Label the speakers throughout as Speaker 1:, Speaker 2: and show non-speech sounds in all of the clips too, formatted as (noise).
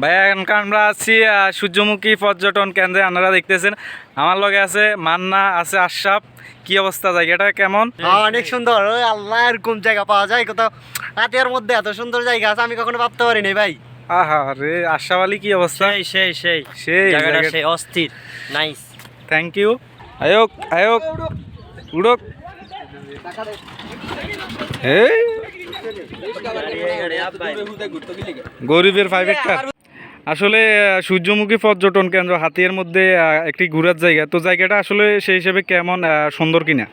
Speaker 1: ভাইয়া এখানকার আমরা আছি সূর্যমুখী পর্যটন কেন্দ্রে আপনারা দেখতেছেন। আমার লগে আছে মান্না আছে আশরাফ। কি অবস্থা জায়গাটা কেমন?
Speaker 2: হ্যাঁ, অনেক সুন্দর। ওই আল্লাহ এরকম জায়গা পাওয়া যায়? কোথাও হাতিয়ার মধ্যে এত সুন্দর জায়গা আছে আমি কখনো ভাবতে পারিনি ভাই।
Speaker 1: আহা রে আশরাফ আলী কি অবস্থা?
Speaker 3: সেই সেই সেই।
Speaker 1: সেই
Speaker 3: জায়গাটা
Speaker 1: জায়গা-
Speaker 3: সেই অস্থির। নাইস
Speaker 1: থ্যাংক ইউ আয়োক আয়োক। উড়ক। এই। গরিবের কার আসলে সূর্যমুখী পর্যটন কেন্দ্র হাতিয়ার মধ্যে একটি ঘোরার জায়গা। তো জায়গাটা আসলে সেই হিসেবে কেমন সুন্দর কিনা?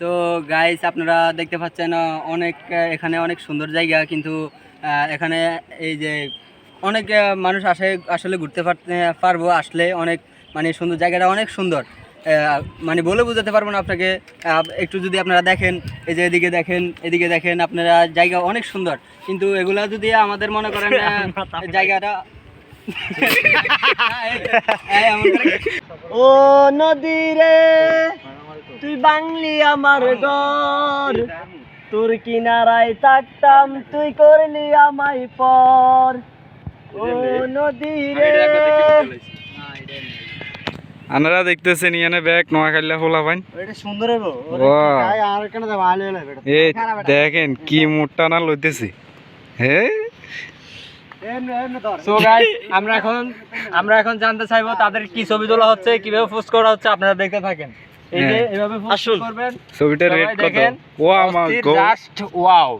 Speaker 4: তো গাইস আপনারা দেখতে পাচ্ছেন অনেক এখানে অনেক সুন্দর জায়গা কিন্তু এখানে এই যে অনেক মানুষ আসে আসলে ঘুরতে পারতে পারব। আসলে অনেক মানে সুন্দর জায়গাটা অনেক সুন্দর। মানে বলে বোঝাতে পারব না আপনাকে। একটু যদি আপনারা দেখেন এই যে এদিকে দেখেন এদিকে দেখেন আপনারা জায়গা অনেক সুন্দর। কিন্তু এগুলা যদি আমাদের মনে করেন (laughs) জায়গাটা
Speaker 2: ও নদী রে তুই বাংলি আমার ঘর তোর কিনারায় থাকতাম তুই করলি আমায় পর। ও নদী রে
Speaker 1: আপনারা দেখতেছেন ইয়ানে ব্যাগ নোয়াখালীলা ফোলা পাইন। দেখেন কি মোটা না লইতেছি। হ্যাঁ
Speaker 4: সো গাইস আমরা এখন আমরা এখন জানতে চাইব তাদের কি ছবি তোলা হচ্ছে কীভাবে পোস্ট করা হচ্ছে আপনারা দেখতে থাকেন। এই যে। এভাবে পোস্ট করবেন
Speaker 1: ছবিটা
Speaker 4: সবাই
Speaker 1: কত?
Speaker 4: দেখেন।
Speaker 1: ও আমার
Speaker 4: জাস্ট ওয়াও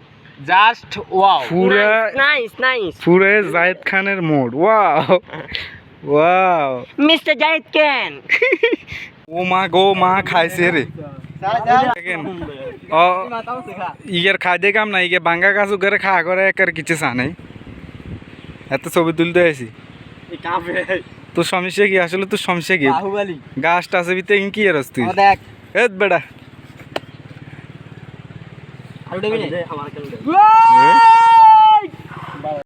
Speaker 4: জাস্ট ওয়াও
Speaker 1: পুরা
Speaker 3: নাইস নাইস
Speaker 1: পুরে জায়েদ খানের মোড় ওয়াও ওয়াও
Speaker 3: মিস্টার জাহিদ কেন
Speaker 1: ও মা গো মা খাইছে রে। ইয়ের খাই দে কাম না ইয়ে বাঙ্গা গাছ করে খা করে একার কিছু চা নাই। এত ছবি তুলতে আসি তোর সমস্যা কি? আসলে তোর সমস্যা কি?
Speaker 4: বাহুবলী
Speaker 1: গাছটা আছে ভিতরে কি আর তুই
Speaker 4: এত দেখ।
Speaker 1: এ?